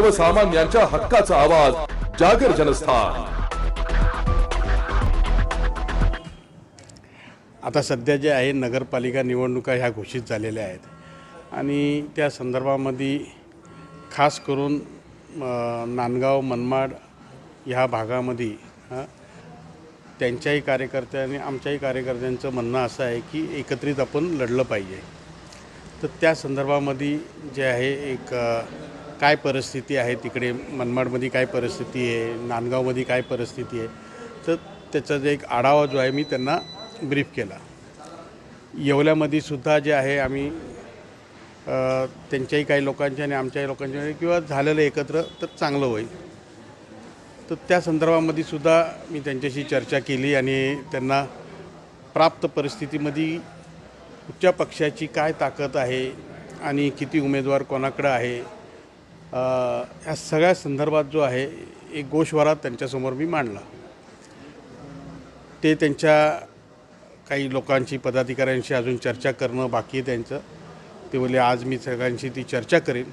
सर्वसामान्यांच्या हक्काचा आवाज जागर जनस्थान. आता सध्या जे आहे नगरपालिका निवडणुका ह्या घोषित झालेल्या आहेत. आणि त्या संदर्भामध्ये खास करून नांदगाव मनमाड ह्या भागामध्ये त्यांच्याही कार्यकर्त्या आणि आमच्याही कार्यकर्त्यांचं म्हणणं असं आहे की एकत्रित आपण लढलं पाहिजे. तर त्या संदर्भामध्ये जे आहे एक काय परिस्थिती आहे तिकडे? मनमाडमध्ये काय परिस्थिती आहे? नांदगावमध्ये काय परिस्थिती आहे? तर त्याचा जे एक आढावा जो आहे मी त्यांना ब्रीफ केला. येवल्यामध्ये सुद्धा जे आहे आम्ही त्यांच्याही काही लोकांच्या आणि आमच्याही लोकांच्या किंवा झालेलं एकत्र तर चांगलं होईल. तर त्या संदर्भामध्ये सुद्धा मी त्यांच्याशी चर्चा केली आणि त्यांना प्राप्त परिस्थितीमध्ये कुठच्या पक्षाची काय ताकद आहे आणि किती उमेदवार कोणाकडं आहे अ, ह्या सगळ्या संदर्भात जो आहे एक गोषवारा त्यांच्यासमोर मी मांडला. ते त्यांच्या काही लोकांची पदाधिकाऱ्यांशी अजून चर्चा करणं बाकी आहे त्यांचं. ते बोलले आज मी सगळ्यांशी ती चर्चा करेन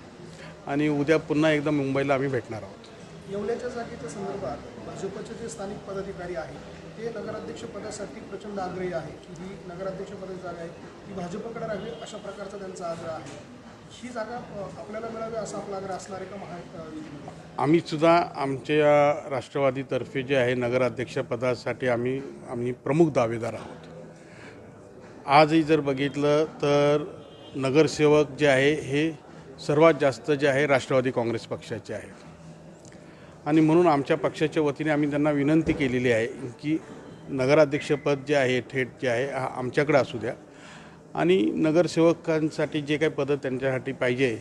आणि उद्या पुन्हा एकदा मुंबईला आम्ही भेटणार आहोत. येवल्याच्या जागेच्या संदर्भात भाजपचे जे स्थानिक पदाधिकारी आहेत ते नगराध्यक्ष पदासाठी प्रचंड आग्रही आहे की ही नगराध्यक्ष पदाची जागा आहे ती भाजपकडे राहावी अशा प्रकारचा त्यांचा आग्रह आहे. ही जागा आपल्याला मिळावी असा आपला आग्रह असणार आहे का महा आम्ही सुद्धा आमच्या राष्ट्रवादीतर्फे जे आहे नगराध्यक्षपदासाठी आम्ही आम्ही प्रमुख दावेदार आहोत. आजही जर बघितलं तर नगरसेवक जे आहे हे सर्वात जास्त जे आहे राष्ट्रवादी काँग्रेस पक्षाचे आहेत. आणि म्हणून आमच्या पक्षाच्या वतीने आम्ही त्यांना विनंती केलेली आहे की नगराध्यक्षपद जे आहे थेट जे आहे हा आमच्याकडे असू द्या. आणि नगरसेवकांसाठी जे काही पदं त्यांच्यासाठी पाहिजे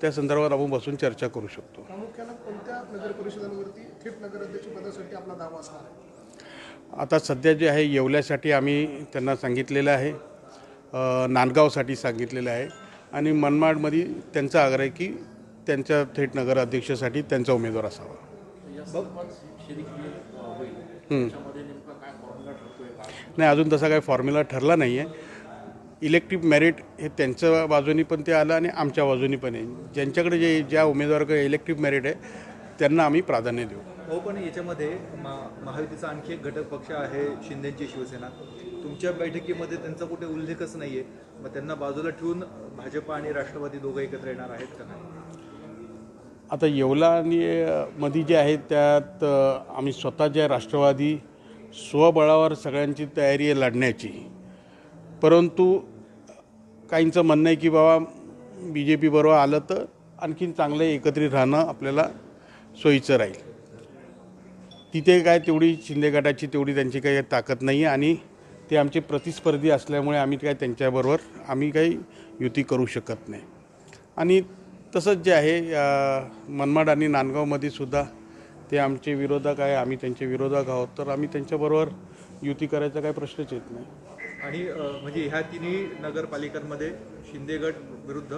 त्या संदर्भात आपण बसून चर्चा करू शकतो. प्रामुख्यानं कोणत्या नगर परिषदांवरती थेट नगराध्यक्ष पदासाठी आपला दावा असणार आहे? आता सध्या जे आहे येवल्यासाठी आम्ही त्यांना सांगितलेलं आहे नांदगावसाठी सांगितलेलं आहे आणि मनमाडमध्ये त्यांचा आग्रह आहे की त्यांच्या थेट नगराध्यक्षासाठी त्यांचा उमेदवार असावा. हं. नाही अजून तसा काही फॉर्म्युला ठरला नाही आहे इलेक्टिव्ह मेरिट हे त्यांच्या बाजूनी पण ते आलं आणि आमच्या बाजूनी पण आहे. ज्यांच्याकडे जे ज्या उमेदवाराकडे इलेक्टिव्ह मेरिट आहे त्यांना आम्ही प्राधान्य देऊ. हो पण याच्यामध्ये मा महायुतीचा आणखी एक घटक पक्ष आहे शिंदेची शिवसेना. तुमच्या बैठकीमध्ये त्यांचा कुठे उल्लेखच नाही आहे मग त्यांना बाजूला ठेवून भाजप आणि राष्ट्रवादी दोघं एकत्र येणार आहेत का नाही? आता येवला आणि अ, मध्ये जे आहे त्यात आम्ही स्वतः जे राष्ट्रवादी स्वबळावर सगळ्यांची तयारी आहे लढण्याची. परंतु काहींचं म्हणणं आहे की बाबा बी जे पी बरोबर आलं तर आणखीन चांगलं एकत्रित राहणं आपल्याला सोयीचं राहील. तिथे काय तेवढी शिंदे गटाची तेवढी त्यांची काही ताकद नाही आहे आणि ते आमचे प्रतिस्पर्धी असल्यामुळे आम्ही काय त्यांच्याबरोबर आम्ही काही युती करू शकत नाही. आणि तसंच जे आहे मनमाड आणि नांदगावमध्ये सुद्धा ते आमचे विरोधक आहे आम्ही त्यांचे विरोधक आहोत तर आम्ही त्यांच्याबरोबर युती करायचा काही प्रश्नच येत नाही. आणि म्हणजे ह्या तिन्ही नगरपालिकांमध्ये शिंदे गट विरुद्ध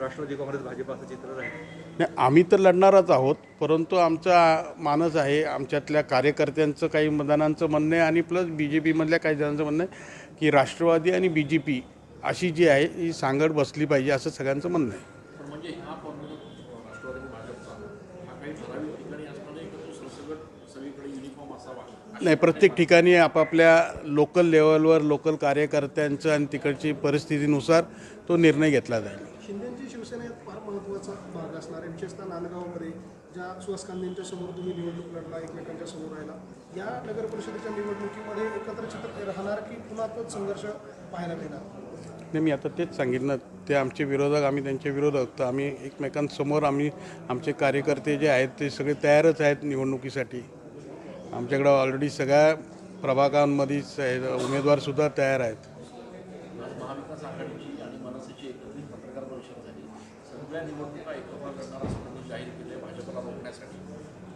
राष्ट्रवादी काँग्रेस भाजप असं चित्र राहील. नाही आम्ही तर लढणारच आहोत परंतु आमचा मानस आहे आमच्यातल्या कार्यकर्त्यांचं काही मतदानांचं म्हणणं आहे आणि प्लस बी जे पीमधल्या काही जणांचं म्हणणं आहे की राष्ट्रवादी आणि बी जे पी अशी जी आहे ही सांगड बसली पाहिजे असं सगळ्यांचं म्हणणं आहे. म्हणजे नाही प्रत्येक ठिकाणी आपापल्या लोकल लेवलवर लोकल कार्यकर्त्यांचं आणि तिकडची परिस्थितीनुसार तो निर्णय घेतला जाईल. शिंदेची शिवसेना फार महत्त्वाचा भाग असणार. आहे विशेषतः नांदगावमध्ये ज्या सुहास कांदेंच्या समोर तुम्ही निवडणूक लढला एकमेकांच्या समोर राहिला या नगर परिषदेच्या निवडणुकीमध्ये एकत्र चित्र राहणार की पुन्हा तोच संघर्ष पाहायला मिळणार? नाही मी आता तेच सांगितलं ते आमचे विरोधक आम्ही त्यांचे विरोधक तर आम्ही एकमेकांसमोर आम्ही आमचे कार्यकर्ते जे आहेत ते सगळे तयारच आहेत निवडणुकीसाठी. आमच्याकडं ऑलरेडी सगळ्या प्रभागांमध्ये स- उमेदवारसुद्धा तयार आहेत. निवडणुका एकत्र असं जाहीर केले भाजपला रोखण्यासाठी.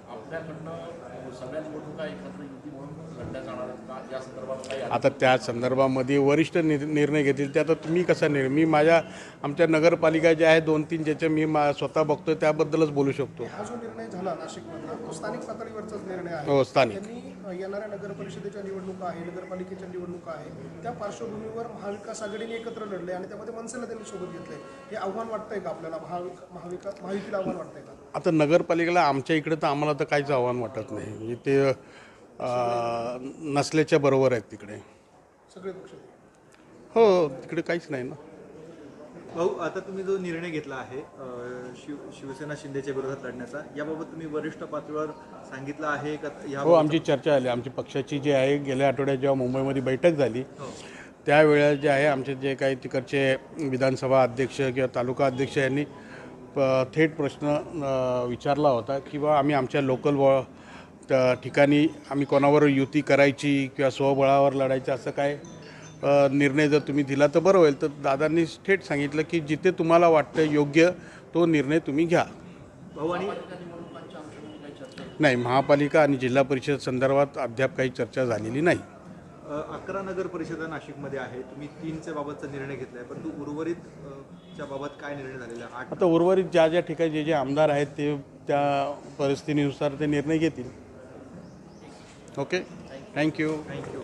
आपल्याकडनं सगळ्या निवडणुका एकत्र युती म्हणून लढल्या जाणार आहेत का? या संदर्भात काही आता त्या संदर्भामध्ये वरिष्ठ नि निर्णय घेतील ते. आता तुम्ही कसा निर्णय मी माझ्या आमच्या नगरपालिका ज्या आहेत दोन तीन ज्याचे मी मा स्वतः बघतोय त्याबद्दलच बोलू शकतो. हा जो निर्णय झाला नाशिकमधला तो स्थानिक पातळीवरचाच निर्णय आहे. हो स्थानिक. त्यांनी येणाऱ्या नगर परिषदेच्या निवडणुका आहे नगरपालिकेच्या निवडणुका आहे त्या पार्श्वभूमीवर महाविकास आघाडीने एकत्र लढले आणि त्यामध्ये मनसेला त्यांनी सोबत घेतले हे आव्हान वाटतंय का आपल्याला? महाविका महाविकास महायुतीला आव्हान वाटतंय का? आता नगरपालिकेला आमच्या इकडे तर आम्हाला तर काहीच आव्हान वाटत नाही. म्हणजे ते अं, नसल्याच्या बरोबर आहेत तिकडे. सगळे पक्ष हो तिकडे काहीच नाही ना. भाऊ आता तुम्ही जो निर्णय घेतला आहे अं, शिव शिवसेना शिंदेच्या विरोधात लढण्याचा याबाबत तुम्ही वरिष्ठ पातळीवर सांगितलं आहे का? या हो आमची चर्चा झाली आमची पक्षाची जी आहे गेल्या आठवड्यात जेव्हा मुंबईमध्ये बैठक झाली त्यावेळेला जे आहे आमचे जे काही तिकडचे विधानसभा अध्यक्ष किंवा तालुका अध्यक्ष यांनी थेट प्रश्न विचारला होता की बा आम्ही आमच्या लोकल व त्या ठिकाणी आम्ही कोणावर युती करायची किंवा स्वबळावर लढायचं असं काय निर्णय जर तुम्ही दिला तर बरं होईल. तर दादांनी थेट सांगितलं की जिथे तुम्हाला वाटतं योग्य तो निर्णय तुम्ही घ्या. नाही महापालिका आणि जिल्हा परिषद संदर्भात अद्याप काही चर्चा झालेली नाही. अकरा नगर परिषदा नाशिकमध्ये आहे. तुम्ही तीनच्या बाबतचा निर्णय घेतलाय परंतु उर्वरित च्या बाबत काय निर्णय झालेला आहे? आठ आता उर्वरित ज्या ज्या ठिकाणी जे जे आमदार आहेत ते त्या परिस्थितीनुसार ते निर्णय घेतील. Okay thank you thank you